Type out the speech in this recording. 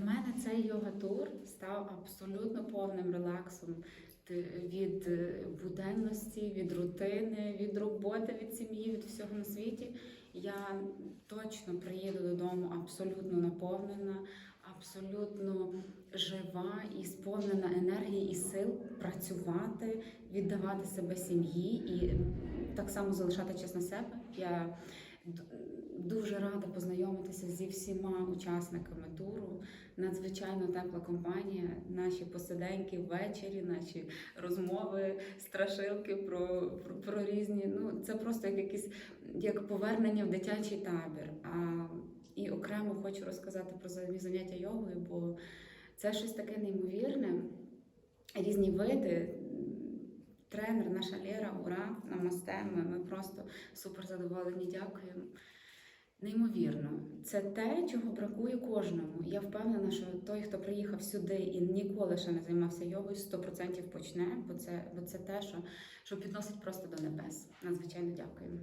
мене цей йога-тур став абсолютно повним релаксом від е, буденності, від рутини, від роботи, від сім'ї, від всього на світі. Я точно приїду додому абсолютно наповнена, абсолютно жива і сповнена енергії і сил працювати, віддавати себе сім'ї і так само залишати час на себе. Я дуже рада познайомитися зі всіма учасниками туру. Надзвичайно тепла компанія. Наші посиденьки ввечері, наші розмови, страшилки про, про, про різні. Ну це просто як якісь як повернення в дитячий табір. А і окремо хочу розказати про за- заняття йогою, бо це щось таке неймовірне. Різні види. Тренер, наша Лера, ура, намасте. Ми, ми просто супер задоволені. Дякуємо. Неймовірно, це те, чого бракує кожному. Я впевнена, що той, хто приїхав сюди і ніколи ще не займався йогою, 100% почне, бо це, бо це те, що, що підносить просто до небес. Надзвичайно дякуємо.